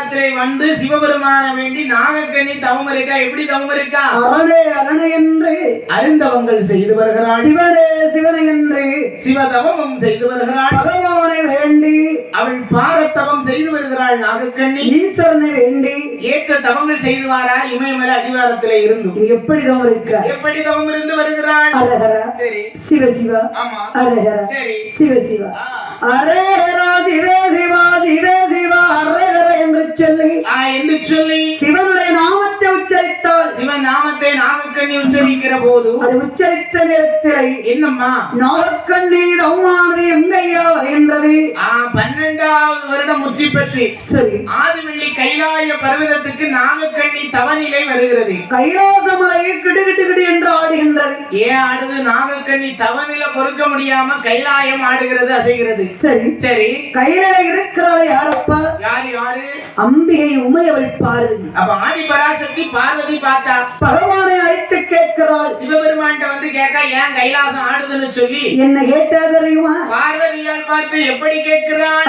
அடிவாரத்திலே வந்து சிவபெருமான வேண்டி நாகக்கண்ணி தவம் இருக்கா எப்படி தவம் இருக்கா அரணே அரணே என்று அருந்தவங்கள் செய்து வருகிறாள். சிவனே சிவனை என்று சிவதவமும் செய்து வருகிறாள். பகவானை வேண்டி அவள் பாரத்தவம் செய்து வருகிறாள் நாகக்கண்ணி. ஈஸ்வரனை வேண்டி ஏற்ற தவங்கள் செய்து வாரா? இமயமலை அடிவாரத்திலே இருந்தும் நீ எப்படி தான் இருக்க எப்படி தவம் இருந்து வருகிறாள்? அரஹரா சரி. சிவ சிவா ஆமா. அரஹரா சரி. சிவ சிவா. ஆ. அரேரா திவே சிவா திவே சிவா அரேரா என்று சொல்லி என்று சொல்லி? சிவனுடைய நாமத்தை உச்சரித்தால் சிவன் நாமத்தை நாகக்கண்ணி உச்சரிக்கிற போது அது உச்சரித்த நேரத்தில் என்னம்மா? நாகக்கண்ணி தவமானது எங்கையா என்றது. ஆ, பன்னெண்டாவது வருடம் முற்றி பெற்று சரி. ஆதிவள்ளி கைலாய பர்வதத்துக்கு நாகக்கண்ணி தவநிலை வருகிறது. கைலாசமலை கிடுகிட்டு கிடு என்று ஆடுகின்றது. ஏன் ஆடுது? நாகக்கண்ணி தவநிலை பொறுக்க முடியாம கைலாயம் ஆடுகிறது அசைகிறது. சரி. சரி. கையில இருக்கிறாள் யாரப்பா யாரு யாரு? அம்பிகை உமையவள் பார்வதி. அப்ப ஆதி பராசக்தி பார்வதி பார்த்தா பகவானை அழைத்து கேட்கிறாள். சிவபெருமான்கிட்ட வந்து கேட்க ஏன் கைலாசம் ஆடுதுன்னு சொல்லி? என்ன கேட்டா தெரியுமா பார்வதியால் பார்த்து எப்படி கேட்கிறாள்?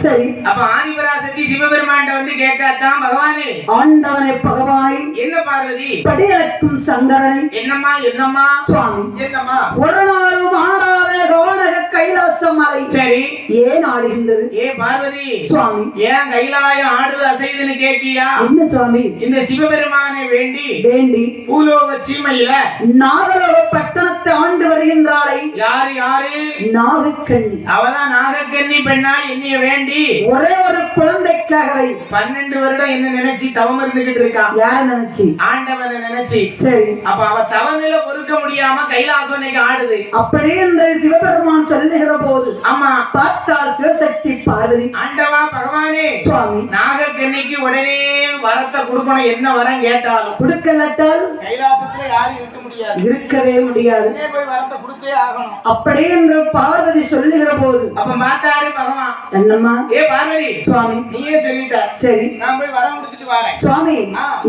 சரி. அப்ப ஆதிபராசக்தி சிவபெருமான்ட்ட வந்து கேட்காதான் பகவானே? ஆண்டவனை பகவானை என்ன பார்வதி? படியளக்கும் சங்கரனை. என்னம்மா என்னம்மா? சுவாமி. என்னம்மா? ஒரு நாளும் ஆடாத கவனக கைலாச மலை. சரி. ஏன் ஆடுகின்றது? ஏ பார்வதி சுவாமி. ஏன் கைலாயம் ஆடுது அசைதுன்னு கேக்கியா என்ன சுவாமி? இந்த சிவபெருமானை வேண்டி வேண்டி. பூலோக சீமையில நாகலோக பட்டணத்தை ஆண்டு வருகின்றாளை. யாரு யாரு? நாகக்கண்ணி. அவதான் நாகக்கன்னி பெண்ணா என்னைய வேண்டி. ஒரே ஒரு குழந்தைக்காகவை. பன்னெண்டு வருடம் என்ன நினைச்சு தவம் இருந்துகிட்டு இருக்கா? யார நினைச்சு? ஆண்டவனை நினைச்சு. சரி. அப்ப அவ தவநில பொறுக்க முடியாம கைலாசம் இன்னைக்கு ஆடுது. அப்படியே என்று சிவபெருமான் சொல்லுகிற போது ஆமா பார்த்தால் சிவசக்தி பார்வதி. ஆண்டவா பகவானே சுவாமி. நாகக்கன்னிக்கு உடனே வரத்தை கொடுக்கணும். என்ன வரம் கேட்டாலும். கொடுக்கலட்டால் கைலாசத்துல யாரும் இருக்க முடியாது. இருக்கவே முடியாது. உடனே போய் வரத்தை கொடுத்தே ஆகணும். அப்படியே என்று பார்வதி சொல்லுகிற போது அப்ப பார்த்தாரு பகவான். என்னம்மா? ஏ பார்வதி சுவாமி. நீயே சொல்லிட்ட. சரி. நான் போய் வரம் கொடுத்துட்டு வரேன். சுவாமி.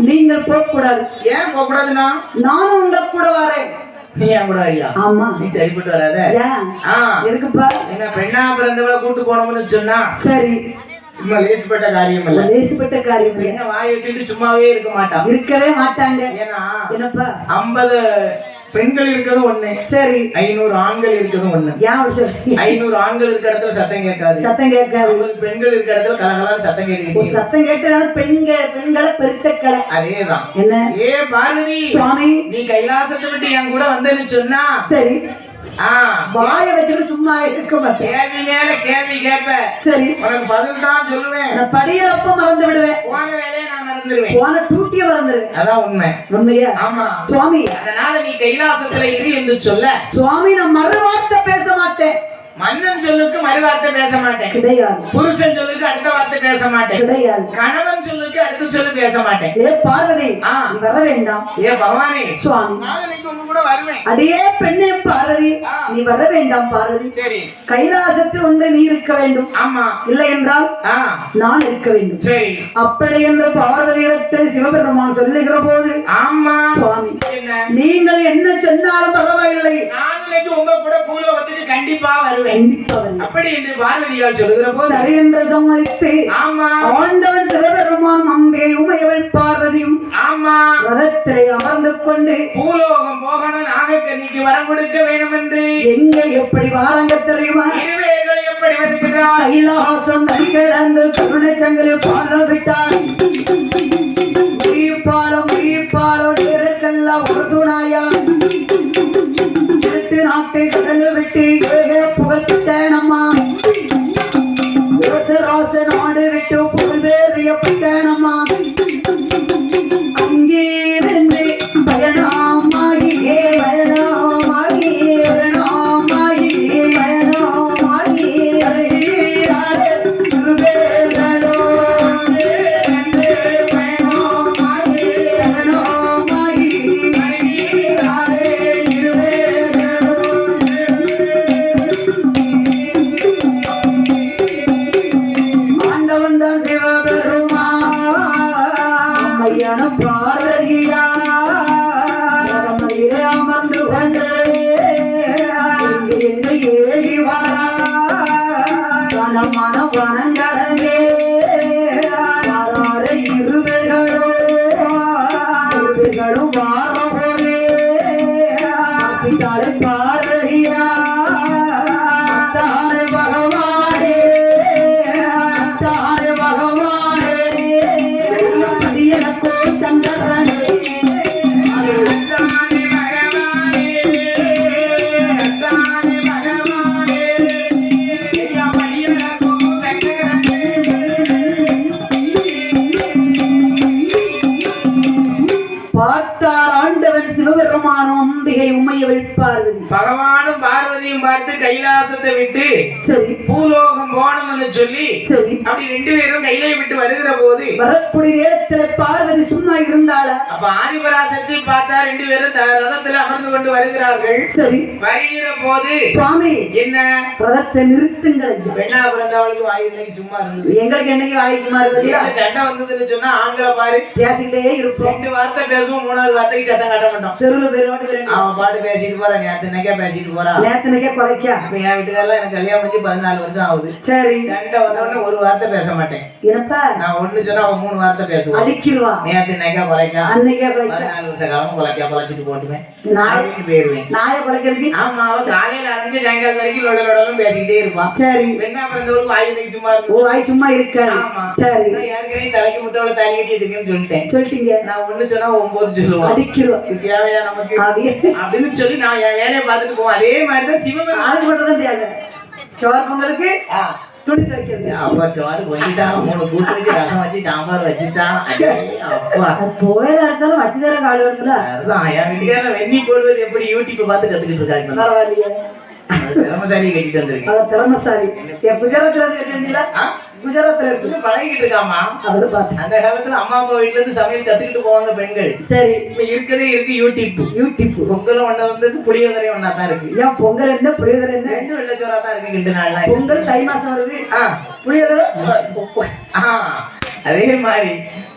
நீங்கள் போக கூடாது ஏன் போக கூடாதுன்னா நானும் உங்க கூட வரேன். நீ கூட ஐயா ஆமா. நீ சரிப்பட்டு வராத? இருக்குப்பா. என்ன பெண்ணா பிறந்தவளை கூட்டு போனோம்னு சொன்னா? சரி. சும்மா லேசுப்பட்ட காரியம் இல்ல தேசப்பட்ட காரியம். பெண்ணை வாய் வச்சுட்டு சும்மாவே இருக்க மாட்டான் இருக்கவே மாட்டாங்க. ஏன்னா என்னப்பா? ஐம்பது பெண்கள் இருக்கிறது ஒண்ணு. சரி. ஐநூறு ஆண்கள் இருக்கிறது ஒண்ணு. ஐநூறு ஆண்கள் இருக்க இடத்துல சத்தம் கேட்காது. சத்தம் கேட்காது. பெண்கள் இருக்க இடத்துல கலகலாம் சத்தம் கேட்டுக்கிட்டே சத்தம் கேட்டதால பெண்கள் பெண்களை பெருத்தக்கலை. அதேதான். என்ன? ஏ பார்வதி சுவாமி. நீ கைலாசத்தை விட்டு என் கூட வந்தேன்னு சொன்னா சரி. வாய வச்சுட்டு சும்மா இருக்க மாட்டேன். கேள்வி மேல கேள்வி கேட்ப. சரி. உனக்கு பதில் தான் சொல்லுவேன். நான் படியப்ப மறந்து விடுவேன். போன வேலையை நான் மறந்துடுவேன் போன டூட்டிய மறந்துடுவேன் அதான் உண்மை. உண்மையா? ஆமா. சுவாமி. அதனால நீ கைலாசத்துல இரு என்று சொல்ல. சுவாமி நான் மறு வார்த்தை பேச மாட்டேன். மன்னன் சொல்லுக்கு மறுவார்த்தை பேச மாட்டேன். கிடையாது. புருஷன் சொல்லுக்கு அடுத்த வார்த்தை பேச மாட்டேன். கிடையாது. கணவன் சொல்லுக்கு அடுத்த சொல்லு பேச மாட்டேன். ஏ பார்வதி வர வேண்டாம். ஏ பகவானே. சுவாமி. நான் கூட வருவேன். அடியே பெண்ணே பார்வதி. நீ வர வேண்டாம் பார்வதி. சரி. கைலாசத்தில் ஒன்று நீ இருக்க வேண்டும். ஆமா. இல்லை என்றால் நான் இருக்க வேண்டும். சரி. அப்படி என்று பார்வதியிடத்தில் சிவபெருமான் சொல்லுகிற போது ஆமா. சுவாமி நீங்கள் என்ன சொன்னாலும் பரவாயில்லை. நான் உங்க கூட பூலோகத்துக்கு கண்டிப்பா வருவேன். அப்படி என்று பார்வதியால் சொல்லுகிற போது சரி என்று சம்மதித்து ஆமா. ஆண்டவன் சிவபெருமான் அம்பே உமையவள் பார்வதியும் ஆமா. ரதத்திலே அமர்ந்து கொண்டு பூலோகம் போகணும் நாகக்கன்னிக்கு வரம் கொடுக்க வேண்டும் என்று எங்க எப்படி வாரங்க தெரியுமா? இருவேர்கள் எப்படி வருகிறார் கருணை சங்கில் பாலம் விட்டார் நாட்டை கடல் விட்டு ஏக பூலோகம் போகணும்னு சொல்லி சரி. அப்படி ரெண்டு பேரும் கையிலே விட்டு வருகிற போது வரக்கூடிய நேரத்துல பார்வதி சும்மா இருந்தாளா? அப்ப ஆதிபராசக்தி பார்த்தா ரெண்டு பேரும் ரதத்துல அமர்ந்து கொண்டு வருகிறார்கள். சரி. வருகிற போது சுவாமி என்ன? ரதத்தை நிறுத்துங்கள். பெண்ணா பிறந்தவளுக்கு வாய் இன்னைக்கு சும்மா இருந்தது. எங்களுக்கு என்னைக்கு ஆயுதமா இருக்குதுயா என்ன சண்டை வந்ததுன்னு சொன்னா ஆண்களை பாரு. பேசிக்கிட்டே இருப்போம். ரெண்டு வார்த்தை பேசுவோம் மூணாவது வார்த்தைக்கு சத்தம் காட்ட மாட்டோம். தெருவில் பேரும் அவன் பாட்டு பேசிட்டு போறான் நேத்து நெக்க பேசிட்டு போறான்? நேத்தனைக்கே குறைக்கா இப்ப என் வீட்டுக்காரெல்லாம் எனக்கு கல்யாணம் பண்ணி பதினாலு வருஷம் ஆகுது. சரி. சண்டை வந்த உடனே ஒரு வார்த்தை பேச மாட்டேன். என்னப்பா? நான் ஒண்ணு சொன்னா அவன் மூணு வார்த்தை பேசுவான். அடிக்கிடுவா நேத்து நெக்க குறைக்கா அன்னைக்கே குறைக்கா பதினாலு வருஷ காலம் போட்டுவேன் நாய் அப்படின்னு போயிருவேன். நாயை குறைக்கிறதுக்கு ஆமா அவன் காலையில ஆரம்பிச்சு சாயங்காலம் வரைக்கும் லொட லொடலும் பேசிக்கிட்டே இருப்பான் சரி. பெண்ணா பிறந்தவளுக்கு வாய் இன்னைக்கு சும்மா ஓ இருக்கும் வாய் சும்மா இருக்காது. ஆமா. சரி. நான் ஏற்கனவே தலைக்கு முத்தவளை தாலி கட்டி வச்சிருக்கேன்னு சொல்லிட்டேன். சொல்லிட்டீங்க. நான் ஒண்ணு சொன்னா ஒன்பது சொல்லுவான் அடிக்கிடுவா தேவையா நமக்கு? அப்படின்னு சொல்லி நான் என் வேலையை பார்த்துட்டு போவோம் அதே மாதிரி தான் சிவபெருமான் மட்டும் தேவை. சோறு பொங்கலுக்கு துணி துவைக்கிறது அப்பா சோறு கொஞ்சிட்டான் மூணு கூட்டு வச்சு ரசம் வச்சு சாம்பார் வச்சுட்டான் அப்பா போயில அடிச்சாலும் வச்சு தர கால் வருதுல அதுதான் என் வீட்டுக்காரர் வெந்நி போடுவது எப்படி யூடியூப் பார்த்து கத்துக்கிட்டு இருக்காங்க பரவாயில்லையே திறமசாலியை கட்டிட்டு வந்திருக்கேன் அவர் திறமசாலி என் கேட்டீங்களா ஆ, குஜராத்ல இருக்கு. பழகிட்டு இருக்காமா அந்த காலத்துல அம்மா அப்பா வீட்டுல இருந்து சமையல் கத்துக்கிட்டு போவாங்க பெண்கள். சரி. இப்ப இருக்கதே இருக்கு யூடியூப் யூடியூப் பொங்கலும் ஒண்ணு வந்தது புளியோதரையும் ஒண்ணா தான் இருக்கு. ஏன் பொங்கல் என்ன புளியோதரை என்ன? ரெண்டு வெள்ளச்சோரா தான் இருக்கு ரெண்டு நாள்லாம். பொங்கல் தை மாசம் வருது. புளியோதரை? ஆ, அதே மாதிரி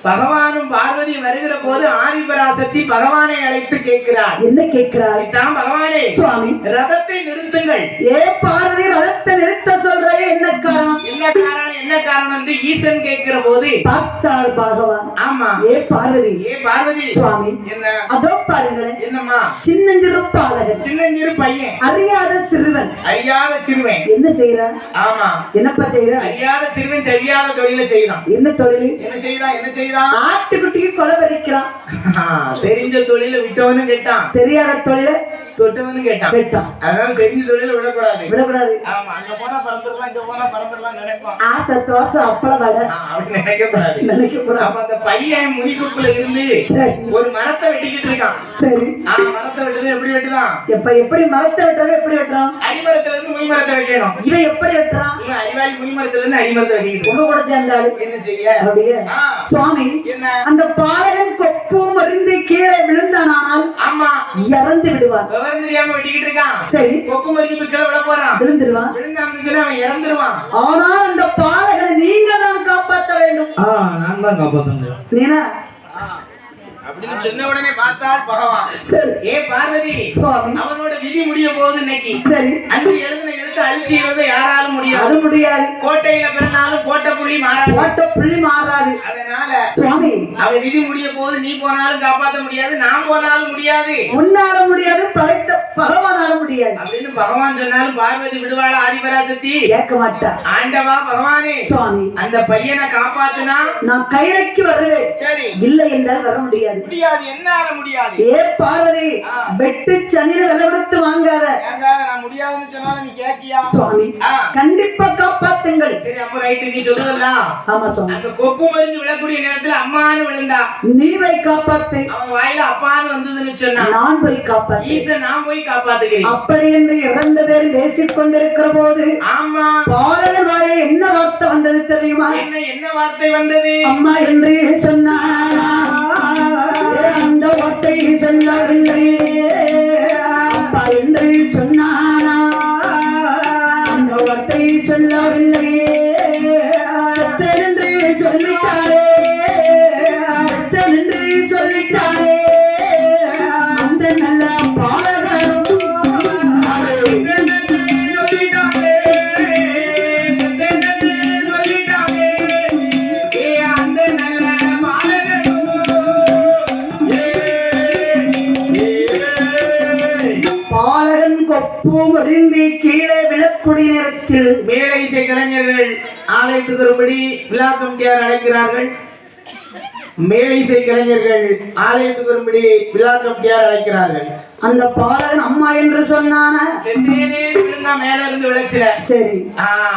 பகவானும் பார்வதி வருகிற போது ஆதிபராசக்தி பகவானை அழைத்து கேட்கிறார். என்ன கேட்கிறார் தான் பகவானே சுவாமி. ரதத்தை நிறுத்துங்கள். ஏ பார்வதி ரதத்தை நிறுத்த சொல்றே என்ன காரணம்? என்ன காரணம் என்ன காரணம் என்று ஈசன் கேட்கிற போது பார்த்தார் பகவான். ஆமா. ஏ பார்வதி. ஏ பார்வதி. சுவாமி என்ன? அதோ பாருங்களேன் என்னம்மா? சின்னஞ்சிறு பாலகன். சின்னஞ்சிறு பையன். அறியாத சிறுவன். அறியாத சிறுவன். என்ன செய்யறான்? ஆமா. என்னப்பா செய்யறான்? அறியாத சிறுவன் தெரியாத தொழிலை செய்தான். என்ன தொழில்? என்ன செய்தான் என்ன செய்தான் ஆட்டுக்குட்டிக்கு கொலை பறிக்கிறான் தெரிஞ்ச தொழில விட்டவனும் கேட்டான். தெரியாத தொழில தொட்டவனும் கேட்டான். வெட்டான் அதனால தெரிஞ்ச தொழில விடக்கூடாது. விடக்கூடாது. ஆமா அங்க போனா பறந்துடலாம் இங்க போனா பறந்துடலாம் நினைப்பான். ஆசை வாசம் அப்பள வடை. அப்படி நினைக்க கூடாது நினைக்க கூடாது அப்ப அந்த பையன் முனிக்குப்புல இருந்து ஒரு மரத்தை வெட்டிக்கிட்டு இருக்கான். சரி. ஆ மரத்தை வெட்டுறது எப்படி வெட்டுதான் எப்ப எப்படி மரத்தை வெட்டுறவன் எப்படி வெட்டுறான்? அடிமரத்துல இருந்து முனி மரத்தை வெட்டணும். இவன் எப்படி வெட்டுறான்? இவன் அறிவாளி முனி மரத்துல இருந்து அடிமரத்தை வெட்டிக்கிட்டு உங்க கூட இருக்கான். என்ன செய்ய? சுவாமி என்ன? அந்த பாலகன் கொப்பும் அறிந்து கீழே விழுந்தானால் ஆமா. இறந்து விடுவார். விவரம் தெரியாம வெட்டிக்கிட்டு இருக்கான். சரி. கொக்கு மதிக்கு கீழே விட போறான். விழுந்துருவான் விழுந்தான்னு சொல்லி அவன் இறந்துருவான். ஆனால் அந்த பாலகனை நீங்க தான் காப்பாற்ற வேண்டும். ஆ நான் தான் காப்பாத்தங்க நீனா அப்படின்னு சொன்ன உடனே பார்த்தால் பகவான் ஏ பார்வதி அவனோட விதி முடிய போகுது இன்னைக்கு. சரி. அன்று எழுதின எழுத்து அழிச்சு எழுத யாராலும் முடியாது. முடியாது. கோட்டையில பிறந்தாலும் கோட்டை புள்ளி மாறாது. ஓட்ட புள்ளி மாறாது. அதனால சுவாமி. அவன் விதி முடிய போது நீ போனாலும் காப்பாத்த முடியாது. நான் போனாலும் முடியாது. உன்னால முடியாது படைத்த பகவானால முடியாது. அப்படின்னு பகவான் சொன்னாலும் பார்வதி விடுவாள? ஆதிபராசக்தி? கேட்க மாட்டா. ஆண்டவா பகவானே. சுவாமி. அந்த பையனை காப்பாத்துனா? நான் கைலைக்கு வருவேன். சரி. இல்லை என்றால் வர முடியாது. முடியாது. என்னால முடியாது. ஏ பார்வதி. வெட்டு சனியில விலை கொடுத்து வாங்காத. நான் முடியாதுன்னு சொன்னாலும் நீ கேட்டியா? சுவாமி. கண்டிப்பா காப்பாத்துங்கள். சரி அப்ப ரைட்டு நீ சொல்லுதல்லாம். ஆமா சுவாமி. அந்த கொக்கு மருந்து விழக்கூடிய நேரத்துல அம்மான்னு விழுந்தா. நீ போய் காப்பாத்து. அவன் வாயில அப்பான்னு வந்ததுன்னு சொன்னா. நான் போய் காப்பாத்து. ஈசன் நான் போய் காப்பாத்துக்கிறேன் அப்படி என்று இரண்டு பேரும் பேசிக் கொண்டிருக்கிற போது ஆமா. பாலகன் வாயில என்ன வார்த்தை வந்தது தெரியுமா? என்ன என்ன வார்த்தை வந்தது? அம்மா என்று சொன்னாரா அந்த வார்த்தை செல்லவில்லை. அப்பா என்று சொன்னானா? அந்த வார்த்தை செல்லவில்லை. வரும்படி விழா கமிட்டியார் அழைக்கிறார்கள்? மேலை இசை கலைஞர்கள் ஆலயத்துக்கு வரும்படி விழா கமிட்டியார் அழைக்கிறார்கள். அந்த பாலகன் அம்மா என்று சொன்னான? மேல இருந்து விளைச்சிட சரி.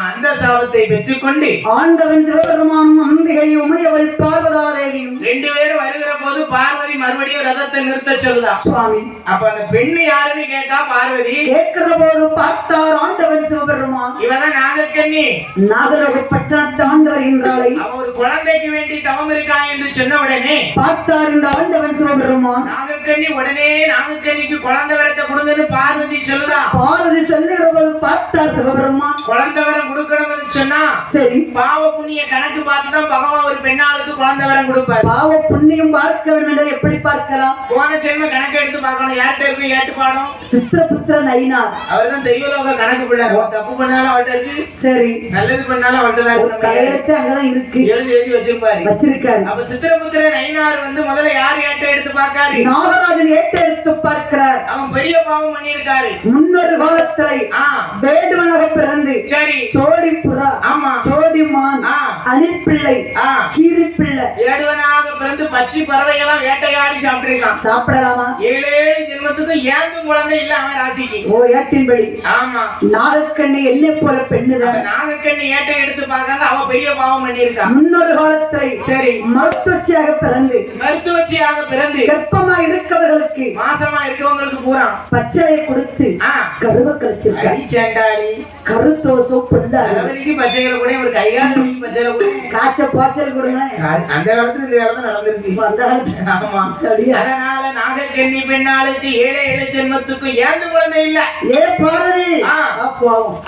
அந்த சாபத்தை பெற்றுக்கொண்டு ஆண்டவன் சிவபெருமானும் அம்பிகை உமையவள் பார்வதாதேவியும் ரெண்டு பேரும் வருகிற போது பார்வதி மறுபடியும் ரதத்தை நிறுத்த சொல்லுதா? சுவாமி. அப்ப அந்த பெண்ணு யாருன்னு கேட்கா பார்வதி. கேட்கிற போது பார்த்தார் ஆண்டவன் சிவபெருமான். இவதான் நாகக்கண்ணி. நாகலோக பட்டணத்தை ஆண்டு வருகின்றாளை அவ ஒரு குழந்தைக்கு வேண்டி தவம் இருக்கா என்று சொன்ன உடனே பார்த்தார் இந்த ஆண்டவன் சிவபெருமான். நாகக்கண்ணி உடனே நாகக்கண்ணிக்கு குழந்தை வரத்தை கொடுங்கன்னு பார்வதி சொல்லுதா? பார்வதி சொல்லுகிற போது பார்த்தார் சிவபெருமான். குழந்தை வரம் கொடுக்கணும்னு சொன்னா சரி. பாவ புண்ணிய கணக்கு பார்த்து தான் பகவான் ஒரு பெண்ணாளுக்கு குழந்தை வரம் கொடுப்பாரு. பாவ புண்ணியம் பார்க்க வேண்டும் எப்படி பார்க்கலாம்? போன சென்ம கணக்கு எடுத்து பார்க்கணும். யார்கிட்ட இருக்கு? ஏட்டு பாடம். சித்திரபுத்திரன் ஐநார் அவர் தான் தெய்வலோக கணக்கு பிள்ளை தப்பு பண்ணாலும் அவர்கிட்ட இருக்கு. சரி. நல்லது பண்ணாலும் அவர்கிட்ட தான் இருக்கு. கையெழுத்து அங்கதான் இருக்கு. எழுதி எழுதி வச்சிருப்பாரு. வச்சிருக்காரு. அப்ப சித்திரபுத்திரன் ஐநாறு வந்து முதல்ல யார் ஏட்ட எடுத்து பார்க்காரு? நாகராஜன் ஏற்று எடுத்து பார்க்கிறார். அவன் பெரிய பாவம் பண்ணியிருக்காரு. முன்னொரு காலத்திலே ஆ. வேடுவனாக பிறந்து சரி. சோடி புறா ஆமா. சோடி மான் ஆ. அணில் பிள்ளை ஆ. கீரி பிள்ளை ஏடுவனாக பிறந்து பச்சை பறவையெல்லாம் வேட்டையாடி சாப்பிட்டிருக்கான் சாப்பிடலாமா? ஏழு ஏழு ஜென்மத்துக்கு ஏந்தும் குழந்தை இல்ல அவன் ராசிக்கு. ஓ ஏற்றின்படி ஆமா. நாகக்கண்ணி என்னை போல அந்த பெண்ணுதான் நாகக்கண்ணி ஏட்டை எடுத்து பார்க்காத அவ பெரிய பாவம் பண்ணியிருக்கா. முன்னொரு காலத்திலே சரி. மருத்துவச்சியாக பிறந்து மருத்துவச்சியாக பிறந்து கர்ப்பமா இருக்கவர்களுக்கு மாசமா இருக்கவங்களுக்கு பூரா பச்சளையை கொடுத்து கருவ கழிச்சிருக்காரு அடி சேண்டாளி. கருத்தோசம் பொண்டாரு தலைவலிக்கு பச்சைகளை கூட ஒரு கைகால் பச்சைகளை கூட காய்ச்ச பாய்ச்சல் கொடுங்க. அந்த காலத்துல இந்த காலத்துல நடந்திருக்கு. அதனால நாகக்கண்ணி பெண்ணாளுக்கு ஏழை ஏழு ஜென்மத்துக்கு ஏந்து குழந்தை இல்ல. ஏ பார்வதி?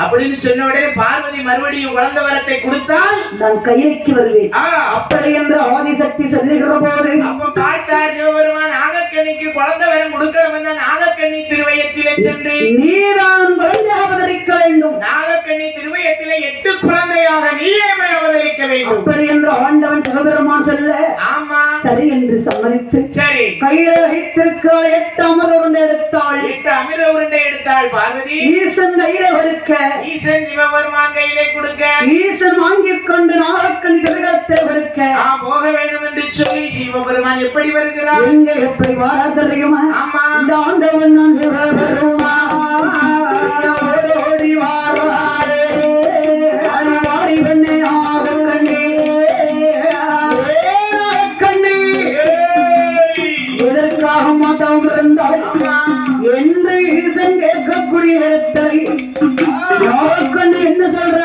அப்படின்னு சொன்ன உடனே பார்வதி மறுபடியும் குழந்தை வரத்தை கொடுத்தால்? நான் கையிலைக்கு வருவேன். அப்படி என்று ஆதிசக்தி சொல்லுகிற போது அப்ப பார்த்தார் சிவபெருமான் நாகக்கண்ணிக்கு குழந்தை வரம் கொடுக்கணும் என்ற நாகக்கண்ணி திருவயத்திலே சென்று நீதான் குழந்தை அவதரிக்க வேண்டும். நாகக்கண்ணி திருவயத்திலே எட்டு குழந்தையாக நீயே அவதரிக்க வேண்டும். அப்படி என்று ஆண்டவன் சிவபெருமான் சொல்ல ஆமா சரி என்று சம்மதித்து சரி. கையில வைத்திருக்கிறாள் எட்டாமது ஒன்று எடுத்தாள். எட்டு அமிர்த உருண்டை எடுத்தாள் பார்வதி. ஈசன் கையில கொடுக்க. ஈசன் சிவபெருமான் கையிலே கொடுக்க. ஈசன் வாங்கிக் கொண்டு நாகக்கண் திருகத்தை கொடுக்க. ஆ போக வேண்டும் என்று சொல்லி சிவபெருமான் எப்படி வருகிறார்? எங்க எப்படி வாரா தெரியுமா? ஆமா இந்த ஆண்டவன் நான் சிவபெருமான். ஓடி ஓடி என்ன சொல்ற?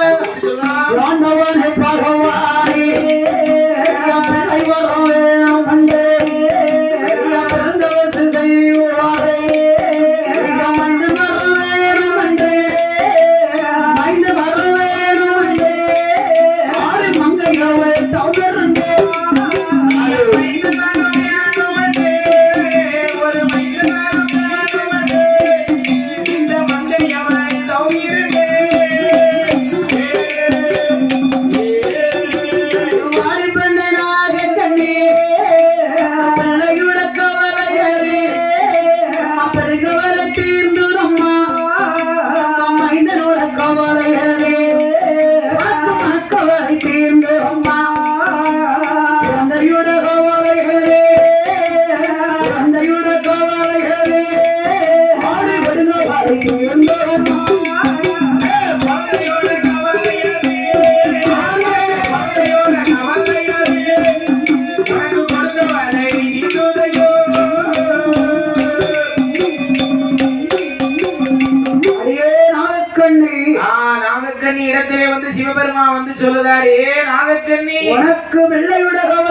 இடத்திலே வந்து சிவபெருமா வந்து சொல்லுதாரு ஏ நாகக்கண்ணி உனக்கு வெள்ளையுட கவலை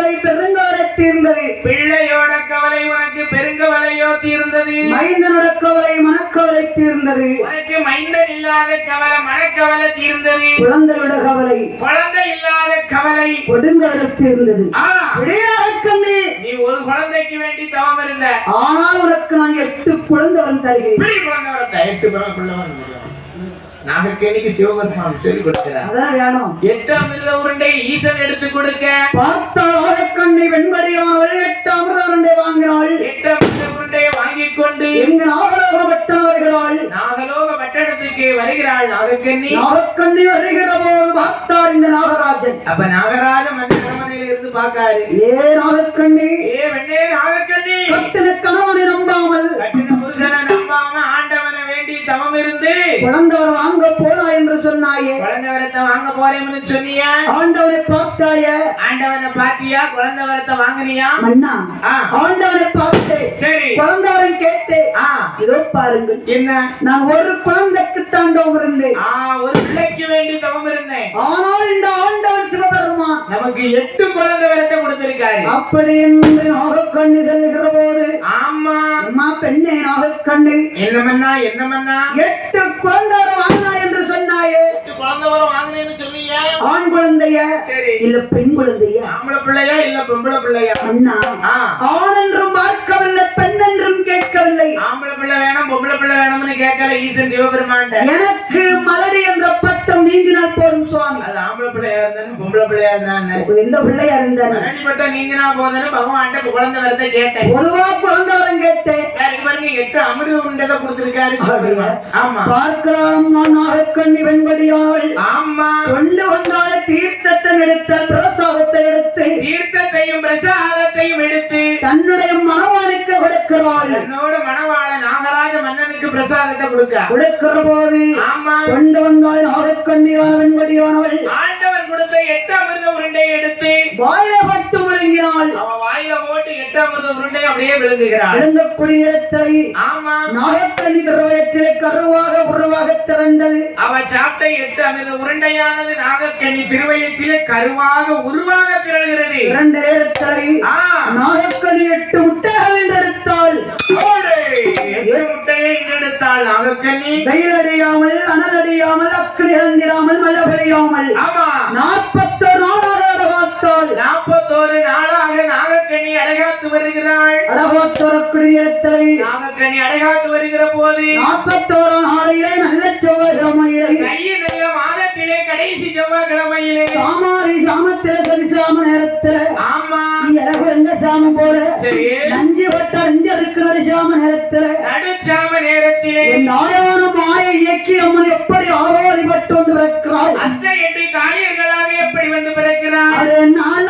தீர்ந்தது உனக்கு மைந்தன் இல்லாத கவலை மனக்கவலை தீர்ந்தது. குழந்தையோட கவலை. குழந்தை இல்லாத கவலை. கொடுங்கால தீர்ந்தது விடையாக்கண்ணே நீ ஒரு குழந்தைக்கு வேண்டி தவம் இருந்த. ஆனால் உனக்கு நான் எட்டு குழந்தைவன் தருகிறேன். இப்படி குழந்தை எட்டு பிள்ளைவன் நாகக்கண்ணிக்கு சிவபெருமான் சொல்லி கொடுக்கிறார். அதான் வேணும். எட்டு அமிர்த உருண்டை ஈசன் எடுத்து கொடுக்க. பார்த்தால் கண்ணை வெண்படியானவள் எட்டு அமிர்தவருண்டை வாங்கினாள். எட்டு அமிர்த உருண்டையை வாங்கிக் கொண்டு எங்கு நாகலோக பட்டம் வருகிறாள் நாகலோக பட்டணத்துக்கு வருகிறாள் நாகக்கண்ணி நாகக்கண்ணி வருகிற போது பார்த்தார் இந்த நாகராஜன். அப்ப நாகராஜ மஞ்ச அரமனையில இருந்து பாக்காரு ஏ நாகக்கண்ணி ஏ வெண்ணே நாகக்கண்ணி கட்டின கணவனை நம்பாமல். கட்டின தவம் இருந்து குழந்தவர் வாங்க போறா என்று சொன்னாயே. குழந்தை வரத்தை வாங்க போறேன்னு சொன்னியா. ஆண்டவனை பார்த்தாய. ஆண்டவனை பாத்தியா குழந்தை வரத்தை வாங்குனியா? மன்னா ஆ, ஆண்டவனை பார்த்தேன் சரி. குழந்தவரை கேட்டேன். ஆ. இதோ பாருங்கள். என்ன? நான் ஒரு குழந்தைக்கு தாண்டவம் இருந்தேன். ஆ ஒரு பிள்ளைக்கு வேண்டி தவம் இருந்தேன். ஆனால் இந்த ஆண்டவன் சிவபெருமான் நமக்கு எட்டு குழந்தை வரத்தை கொடுத்திருக்காரு. அப்படி என்று நாகக்கண்ணு சொல்லுகிற போது ஆமா. அம்மா பெண்ணே நாகக்கண்ணு. என்னமண்ணா என்னமண்ணா எட்டு குழந்தைவர் வாங்கினா என்று சொன்னாயே. எட்டு குழந்தை வரம் வாங்கினேன்னு சொல்லியா ஆண் குழந்தைய இல்ல பெண் குழந்தைய? ஆம்பளை பிள்ளையா இல்ல பொம்பளை பிள்ளையா? அண்ணா ஆண் என்றும் பார்க்கவில்லை பெண் என்றும் கேட்கவில்லை. ஆம்பளை பிள்ளை வேணும் பொம்பளை பிள்ளை வேணும்னு கேட்கல ஈசன் சிவபெருமான் எனக்கு மலடி என்ற பட்டம் நீங்கினால் போதும் சுவாமி. அது ஆம்பளை பிள்ளையா இருந்தாலும் பொம்பளை பிள்ளையா இருந்தானே எந்த பிள்ளையா இருந்தாரு மறுபடிப்பட்ட நீங்கினா போதுன்னு பகவான்கிட்ட குழந்தை வரத்தை கேட்டேன். பொதுவா குழந்தைவரம் கேட்டேன். யாருக்கு பாருங்க எட்டு அமிர்த உண்டதை கொடுத்திருக்காரு சிவபெருமான். ஆமா. பார்க்கலாம் நான் நாகக்கண்ணி வெண்படியாள். ஆமா. கொண்டு வந்தால் தீர்த்தத்தை எடுத்த பிரசாதத்தை எடுத்து தீர்த்தத்தையும் பிரசாதத்தையும் எடுத்து தன்னுடைய மனவானுக்கு கொடுக்கிறாள். என்னோட மணவாள நாகராஜ மன்னனுக்கு பிரசாதத்தை கொடுக்க. கொடுக்கிற போது ஆமா. கொண்டு வந்தால் நாகக்கண்ணியான வெண்படியானவள் ஆண்டவன் கொடுத்த எட்டு அமிர்த உருண்டை எடுத்து வாயில பட்டு முழங்கினாள். அவன் வாயில போட்டு எட்டு அமிர்த உருண்டை அப்படியே விழுங்குகிறாள் விழுங்கக்கூடிய இடத்தை ஆமா. நாகக்கண்ணி திருவயத்திலே கருவாக உருவாக திறந்தது. அவ சாப்பிட்ட எட்டு அமிர்த உருண்டையானது நாகக்கண்ணி திருவயத்திலே கருவாக உருவாக திரள்கிறது. இரண்டு நேரத்தை ஆ, நாகக்கண்ணி எட்டு முட்டைகள். எட்டு முட்டையை வெயில் அடியாமல் அனல் அடியாமல் அக்கினி அங்கிடாமல் மழை பெய்யாமல் ஆமா. நாற்பத்தோரு நாளாக நாற்பத்தோரு நாகக்கண்ணி அடைகாத்து வருகிறாள். அடபோத்தோரக்குடிய நாகக்கணி அடைகாத்து வருகிற போது நாற்பத்தோராம் ஆலையிலே நல்ல செவ்வாய்க்கிழமையிலே கையில் நல்ல மாதத்திலே கடைசி செவ்வாய்க்கிழமையிலே. சாமாரி சாமத்திலே சரிசாம நேரத்திலே ஆமா. எனக்கு எந்த சாமம் போல நஞ்சு பட்ட நஞ்சு இருக்கிறது சாம நேரத்திலே நடுச்சாம நேரத்திலே. மாயை இயக்கி அம்மன் எப்படி ஆரோரிப்பட்டு வந்து பிறக்கிறாள்? அஷ்ட எட்டு காயர்களாக எப்படி வந்து பிறக்கிறாள்? நாள்